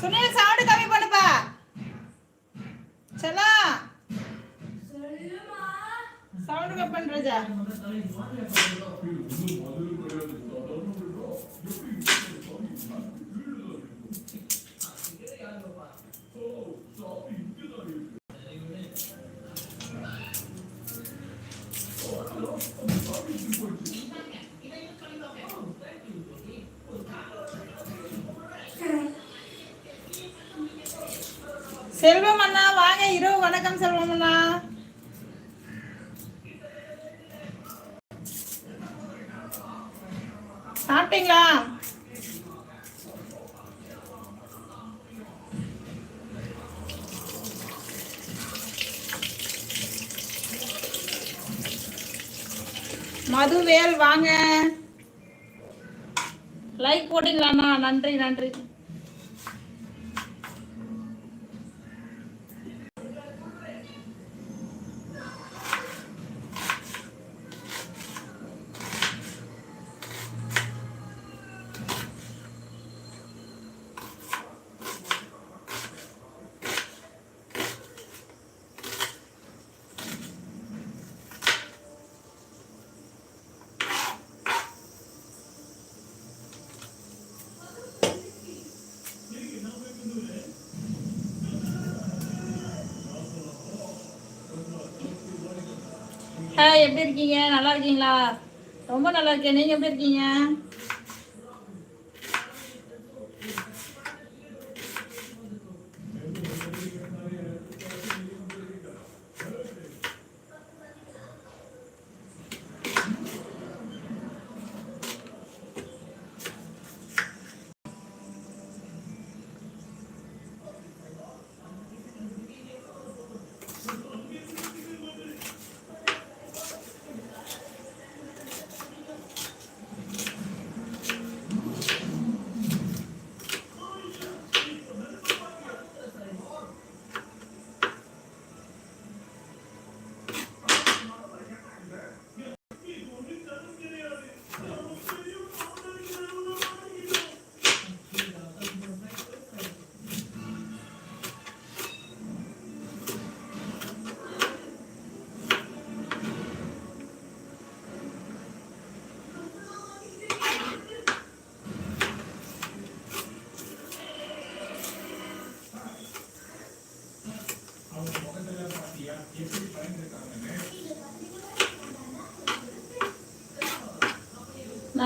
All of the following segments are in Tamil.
சுனில் சவுண்டு கம்மி பண்ணுப்பா. செல்லா. சவுண்டு கம்மி பண்றஜா. செல்வம் அண்ணா வாங்க. இரவு வணக்கம் செல்வம் அண்ணா. சாப்பிட்டீங்களா? மதுவேல் வாங்க. லைக் போட்டீங்களாண்ணா? நன்றி நன்றி. எப்படி இருக்கீங்க? நல்லா இருக்கீங்களா? ரொம்ப நல்லா இருக்கேன். நீங்க எப்படி இருக்கீங்க?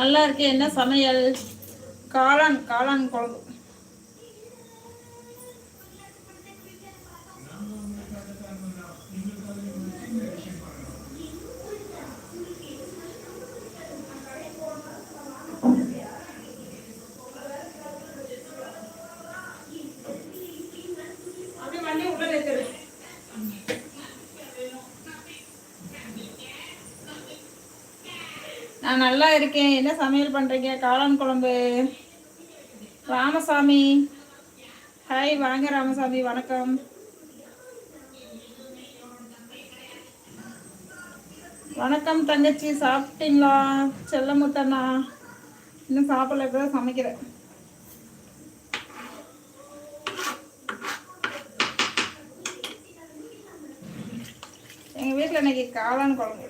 நல்லா இருக்கு என்ன சமையல்? காளான் காளான் குழம்பு அப்படியே வண்டி உள்ள வைக்கிறது நான் நல்லா இருக்கேன். என்ன சமையல் பண்றீங்க? காளான் குழம்பு. ராமசாமி. ஹாய் வாங்க ராமசாமி வணக்கம். வணக்கம் தங்கச்சி சாப்பிட்டீங்களா? செல்லமுத்தண்ணா. இன்னும் சாப்பிடல இப்பதான் சமைக்கிறேன். எங்கள் வீட்டில் இன்னைக்கு காளான் குழம்பு.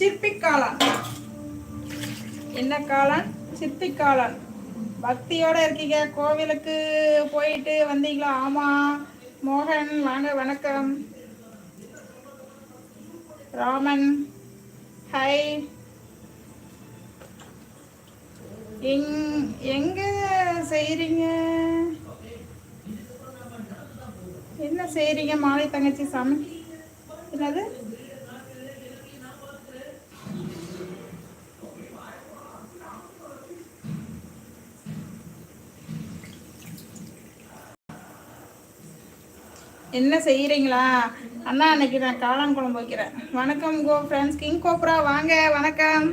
சிற்பி காளான் என்ன காளான்? சிற்பி காளான் பக்தியோட இருக்கீங்க. கோவிலுக்கு போயிட்டு வந்தீங்களா? ஆமா. மோகன் வாங்க வணக்கம். ராமன் ஹை. எங் எங்க செய்றீங்க? என்ன செய்றீங்க? மாலை தங்கச்சி சமை. என்னது? என்ன செய்கிறீங்களா அண்ணா அன்னைக்கு நான் காளான் குழம்பு வைக்கிறேன் வணக்கம் கோ ஃப்ரெண்ட்ஸ் கிங் கோப்ரா வாங்க வணக்கம்.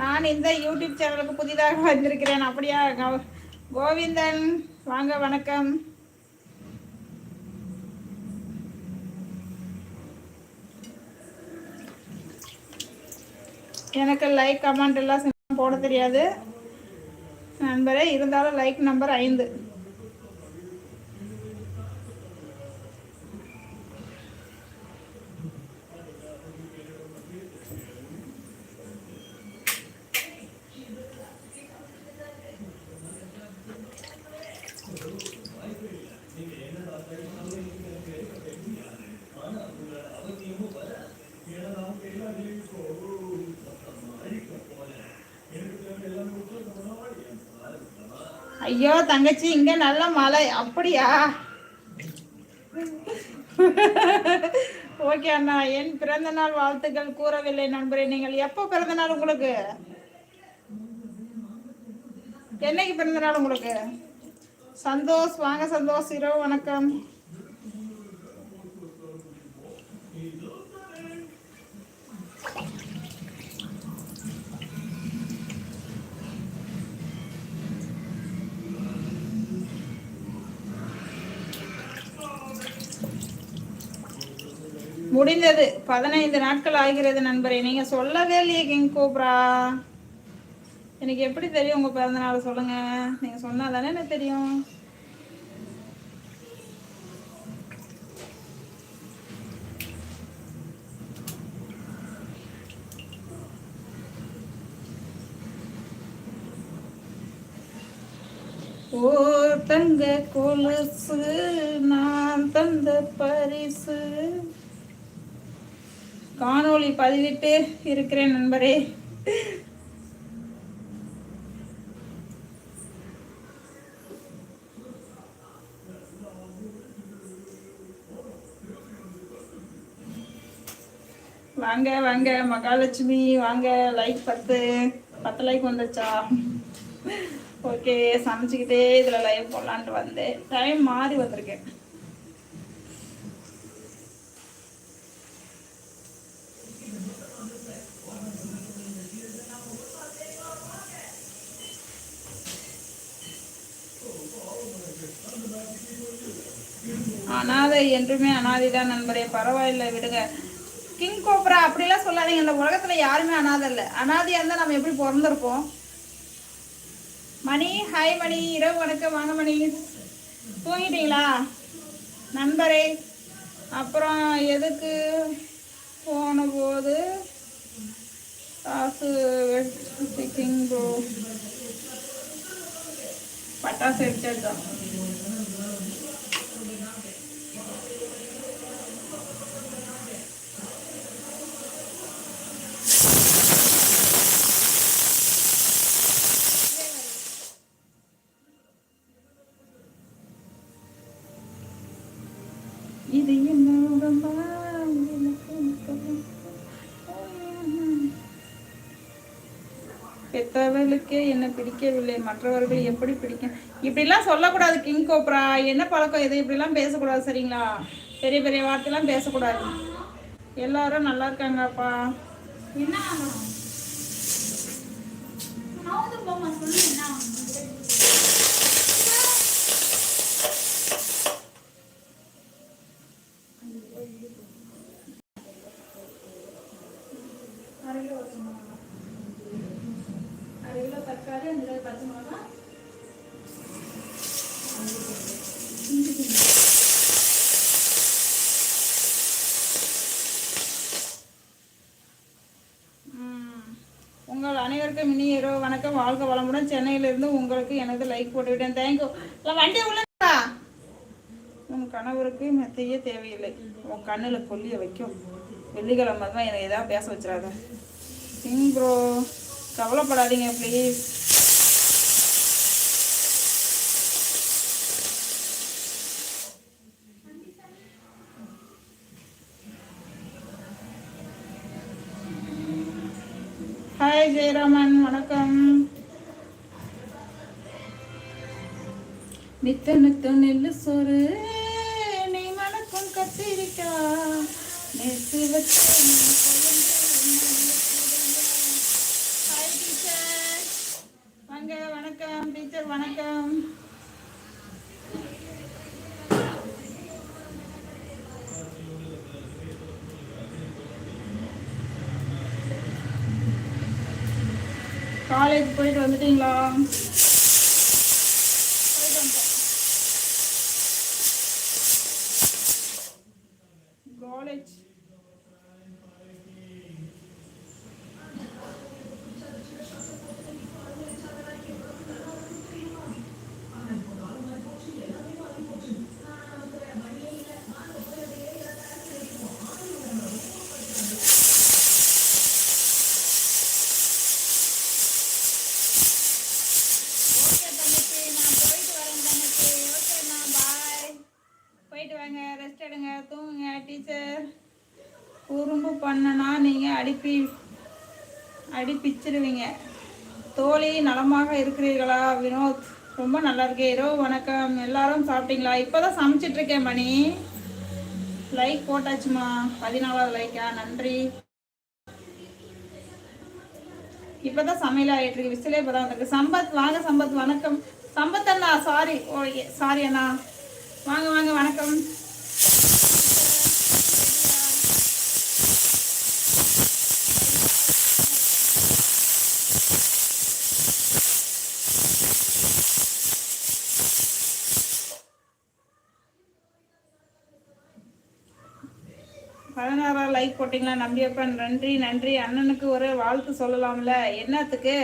நான் இந்த யூடியூப் சேனலுக்கு புதிதாக வந்திருக்கிறேன். அப்படியா கோவிந்தன் வாங்க வணக்கம். எனக்கு லைக் கமெண்ட் எல்லாம் போட தெரியாது. நண்பரே இருந்தாலும் லைக் நம்பர் ஐந்து. ஐயோ தங்கச்சி இங்க நல்ல மழை. அப்படியா? ஓகே அண்ணா. என் பிறந்த நாள் வாழ்த்துக்கள் கூறவில்லை நண்பரே. நீங்கள் எப்போ பிறந்த நாள் உங்களுக்கு? என்னைக்கு பிறந்த நாள் உங்களுக்கு? சந்தோஷ் வாங்க சந்தோஷ். இரவு வணக்கம். முடிந்தது பதினைந்து நாட்கள் ஆகிறது நண்பரே. நீங்க சொல்லவே இல்லையே கிங் கோப்ரா எனக்கு எப்படி தெரியும் உங்க பிறந்த நாள் சொல்லுங்க. நீங்க சொன்னா தானே எனக்கு தெரியும். ஓ தங்க கொலுசு நான் தந்த பரிசு. காணொளி பதிவிட்டு இருக்கிறேன் நண்பரே. வாங்க வாங்க மகாலட்சுமி வாங்க லைக் பத்து. பத்து லைக் வந்துச்சா ஓகே சமைச்சிக்கிட்டே இதில் லைவ் போடலான்ட்டு வந்தேன். டைம் மாறி வந்திருக்கேன் அனாதை என்றுமே அனாதிதான் நண்பரே. பரவாயில்லை விடுங்க. கிங் கோப்ரா அப்படிலாம் சொல்லாதீங்க. இந்த உலகத்துல யாருமே அனாதை இல்லை. அனாதையா இருந்தா நம்ம எப்படி பிறந்திருப்போம்? மணி ஹாய் மணி. இரவு வணக்கம். வாங்க மணி. தூங்கிட்டீங்களா? நண்பரே அப்புறம் எதுக்கு போன போது காசு கிங் ப்ரோ பட்டாசு எடுத்தது பெத்தவர்களுக்கே என்ன பிடிக்கவில்லை. மற்றவர்கள் எப்படி பிடிக்க? இப்படிலாம் சொல்லக்கூடாது கிங் கோப்ரா என்ன பழக்கம் எது இப்படிலாம் பேசக்கூடாது சரிங்களா? பெரிய பெரிய வார்த்தைலாம் பேசக்கூடாது. எல்லாரும் நல்லா இருக்காங்கப்பா. என்ன உங்கள் அனைவருக்கும் இனி இரவு வணக்கம். வாழ்க வளமுடன். சென்னையிலிருந்து உங்களுக்கு எனது லைக் போட்டுவிட்டேன். தேங்க்யூ இல்லை வண்டி உள்ளா உன் கணவருக்கு மெத்தையே தேவையில்லை. உன் கண்ணில் கொல்லியை வைக்கும். வெள்ளிக்கிழமை தான் எனக்கு எதாவது பேச வச்சிடாத. சிங் ப்ரோ கவலைப்படாதீங்க ப்ளீஸ் ஹாய் ஜெயராமன் வணக்கம். நித்த நித்த நெல்லு சோறு. நீ மணக்கும் கத்திரிக்கா. நெசு வச்சு ஹாய் டீச்சர் வாங்க வணக்கம் டீச்சர் வணக்கம். காலேஜ் போயிட்டு வந்துட்டீங்களா போயிட்டு வந்துட்டேன் காலேஜ் ஓகே தங்கச்சி நான் போயிட்டு வரேன் தங்கச்சி ஓகேண்ணா பாய் போயிட்டு ரெஸ்ட் எடுங்க தூங்குங்க டீச்சர் குறும்பு பண்ணனா நீங்கள் அடிப்பி அடிப்பிச்சிருவீங்க. தோழி நலமாக இருக்கிறீர்களா? வினோத் ரொம்ப நல்லா இருக்கேன் இரவு வணக்கம். எல்லாரும் சாப்பிட்டீங்களா? இப்போதான் சமைச்சிட்டு இருக்கேன் மணி. லைக் போட்டாச்சுமா. பதினாலாவது லைக்கா நன்றி. இப்பதான் சமையல் ஆகிட்டு இருக்கு. விசிலே இப்போதான் வந்திருக்கு. சம்பத் வாங்க சம்பத் வணக்கம். சம்பத் அண்ணா சாரி ஓ சாரி அண்ணா. வாங்க வாங்க வணக்கம். பதினாறா லைக் போட்டிங்களா? நம்பியப்பன் நன்றி நன்றி. அண்ணனுக்கு ஒரு வாழ்த்து சொல்லலாம்ல. என்னத்துக்கு?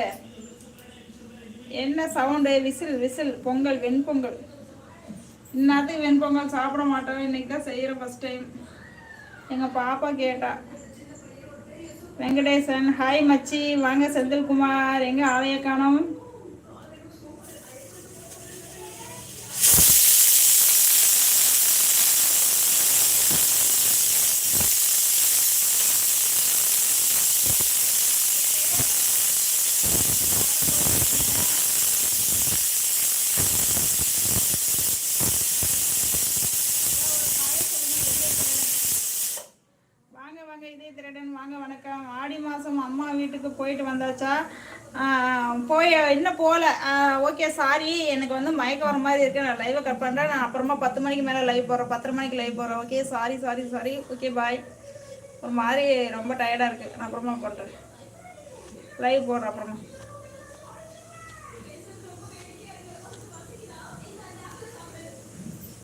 என்ன sound whistle whistle. Pongal venpongal. இந்நேரத்துக்கு வெண்பொங்கல்? சாப்பிட மாட்டோம் இன்னைக்கு தான் செய்கிறோம் ஃபஸ்ட் டைம் எங்கள் பாப்பா கேட்டா. வெங்கடேசன் ஹாய் மச்சி. வாங்க செந்தில்குமார். எங்கே ஆலய காணோம் வாங்க வாங்க இதே திருடன் வாங்க வணக்கம் ஆடி மாதம் அம்மா வீட்டுக்கு போயிட்டு வந்தாச்சா? போய் இன்னும் போகல ஓகே சாரி எனக்கு வந்து மயக்கம் வர மாதிரி இருக்கு. நான் லைவை கட் பண்ணுறேன் நான் அப்புறமா பத்து மணிக்கு மேலே லைவ் போகிறேன் பத்தரை மணிக்கு லைவ் போகிறேன் okay sorry sorry sorry okay bye ஒரு மாதிரி ரொம்ப டயர்டாக இருக்குது நான் அப்புறமா பண்ணுறேன் லைவ் போடுறேன் அப்புறமா.